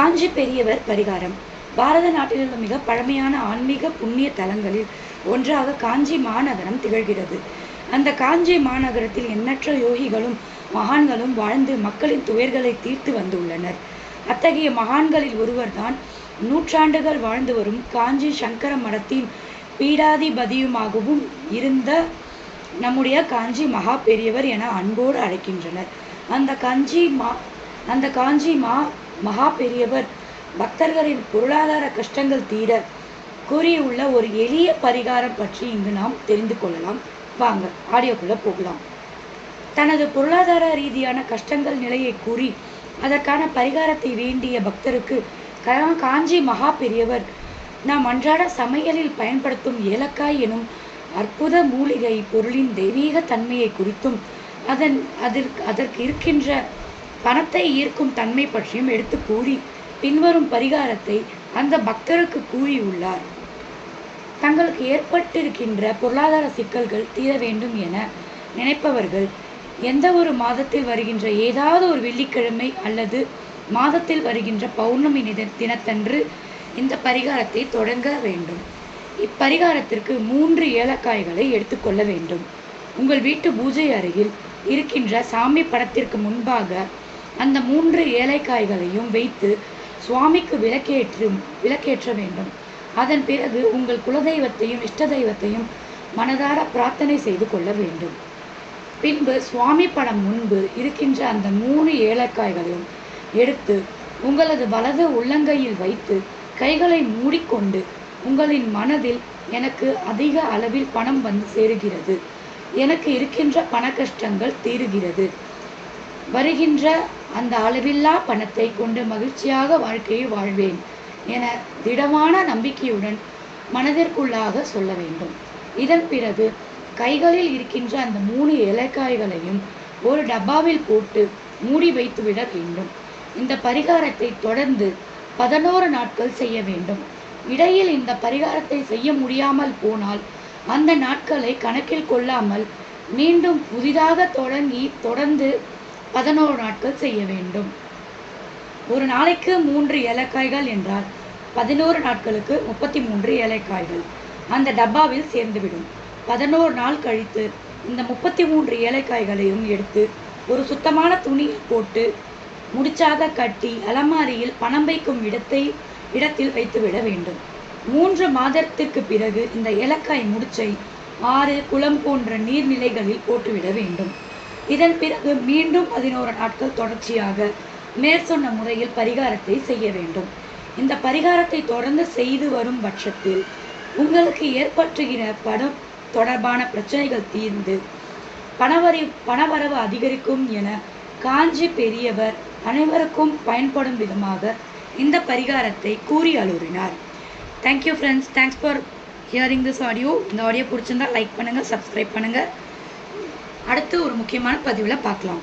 காஞ்சி பெரியவர் பரிகாரம். பாரத நாட்டில் உள்ள மிக பழமையான ஆன்மீக புண்ணிய தலங்களில் ஒன்றாக காஞ்சி மாநகரம் திகழ்கிறது. அந்த காஞ்சி மாநகரத்தில் எண்ணற்ற யோகிகளும் மகான்களும் வாழ்ந்து மக்களின் துயர்களை தீர்த்து வந்துள்ளனர். அத்தகைய மகான்களில் ஒருவர்தான் நூற்றாண்டுகள் வாழ்ந்து வரும் காஞ்சி சங்கர மடத்தின் பீடாதிபதியுமாகவும் இருந்த நம்முடைய காஞ்சி மகா பெரியவர் என அன்போடு அழைக்கின்றனர். அந்த காஞ்சி மா அந்த காஞ்சி மா மகா பெரியவர். பக்தர்களின் பொருளாதார கஷ்டங்கள் தீர கூறியுள்ள ஒரு எளிய பரிகாரம் பற்றி இங்கு நாம் தெரிந்து கொள்ளலாம். வாங்க ஆடியோக்குள்ள போகலாம். தனது பொருளாதார ரீதியான கஷ்டங்கள் நிலையை கூறி அதற்கான பரிகாரத்தை வேண்டிய பக்தருக்கு காஞ்சி மகா பெரியவர் நாம் அன்றாட சமையலில் பயன்படுத்தும் ஏலக்காய் எனும் அற்புத மூலிகை பொருளின் தெய்வீக தன்மையை குறித்தும் அதன் அதற்கு அதற்கு இருக்கின்ற பணத்தை ஈர்க்கும் தன்மை பற்றியும் எடுத்து கூறி பின்வரும் பரிகாரத்தை அந்த பக்தருக்கு கூறியுள்ளார். தங்களுக்கு ஏற்பட்டிருக்கின்ற பொருளாதார சிக்கல்கள் தீர வேண்டும் என நினைப்பவர்கள் எந்த ஒரு மாதத்தில் வருகின்ற ஏதாவது ஒரு வெள்ளிக்கிழமை அல்லது மாதத்தில் வருகின்ற பௌர்ணமி தினத்தன்று இந்த பரிகாரத்தை தொடங்க வேண்டும். இப்பரிகாரத்திற்கு மூன்று ஏலக்காய்களை எடுத்துக்கொள்ள வேண்டும். உங்கள் வீட்டு பூஜை அறையில் இருக்கின்ற சாமி படத்திற்கு முன்பாக அந்த மூன்று ஏலைக்காய்களையும் வைத்து சுவாமிக்கு விளக்கேற்றும் விளக்கேற்ற வேண்டும். அதன் பிறகு உங்கள் குலதெய்வத்தையும் இஷ்ட தெய்வத்தையும் மனதார பிரார்த்தனை செய்து கொள்ள வேண்டும். பின்பு சுவாமி படம் முன்பு இருக்கின்ற அந்த மூணு ஏலக்காய்களையும் எடுத்து உங்களது வலது உள்ளங்கையில் வைத்து கைகளை மூடிக்கொண்டு உங்களின் மனதில் எனக்கு அதிக அளவில் பணம் வந்து சேருகிறது. எனக்கு இருக்கின்ற பண கஷ்டங்கள் தீருகிறது. வருகின்ற அந்த அளவில்லா பணத்தை கொண்டு மகிழ்ச்சியாக வாழ்க்கையை வாழ்வேன் என திடமான நம்பிக்கையுடன் மனதிற்குள்ளாக சொல்ல வேண்டும். இதன் பிறகு கைகளில் இருக்கின்ற அந்த மூணு ஏலக்காய்களையும் ஒரு டப்பாவில் போட்டு மூடி வைத்து விட வேண்டும். இந்த பரிகாரத்தை தொடர்ந்து பதினோரு நாட்கள் செய்ய வேண்டும். இடையில் இந்த பரிகாரத்தை செய்ய முடியாமல் போனால் அந்த நாட்களை கணக்கில் கொள்ளாமல் மீண்டும் புதிதாக தொடங்கி தொடர்ந்து பதினோரு நாட்கள் செய்ய வேண்டும். ஒரு நாளைக்கு மூன்று ஏலக்காய்கள் என்றால் பதினோரு நாட்களுக்கு முப்பத்தி மூன்று ஏலக்காய்கள். அந்த டப்பாவில் சேர்ந்துவிடும். பதினோரு நாள் கழித்து இந்த முப்பத்தி மூன்று ஏலக்காய்களையும் எடுத்து ஒரு சுத்தமான துணியில் போட்டு முடிச்சாக கட்டி அலமாரியில் பணம் வைக்கும் இடத்தை இடத்தில் வைத்துவிட வேண்டும். மூன்று மாதத்திற்கு பிறகு இந்த ஏலக்காய் முடிச்சை ஆறு குளம் போன்ற நீர்நிலைகளில் போட்டுவிட வேண்டும். இதன் பிறகு மீண்டும் பதினோரு நாட்கள் தொடர்ச்சியாக மேற்சொன்ன முறையில் பரிகாரத்தை செய்ய வேண்டும். இந்த பரிகாரத்தை தொடர்ந்து செய்து வரும் பட்சத்தில் உங்களுக்கு ஏற்பட்டுகிற பணம் தொடர்பான பிரச்சனைகள் தீர்ந்து பணவரி பணவரவு அதிகரிக்கும் என காஞ்சி பெரியவர் அனைவருக்கும் பயன்படும் விதமாக இந்த பரிகாரத்தை கூறி அலுறினார். Thank you friends thanks for hearing this audio இந்த ஆடியோ பிடிச்சிருந்தா லைக் பண்ணுங்கள் சப்ஸ்கிரைப் பண்ணுங்கள் அடுத்து ஒரு முக்கியமான பதிவில் பார்க்கலாம்.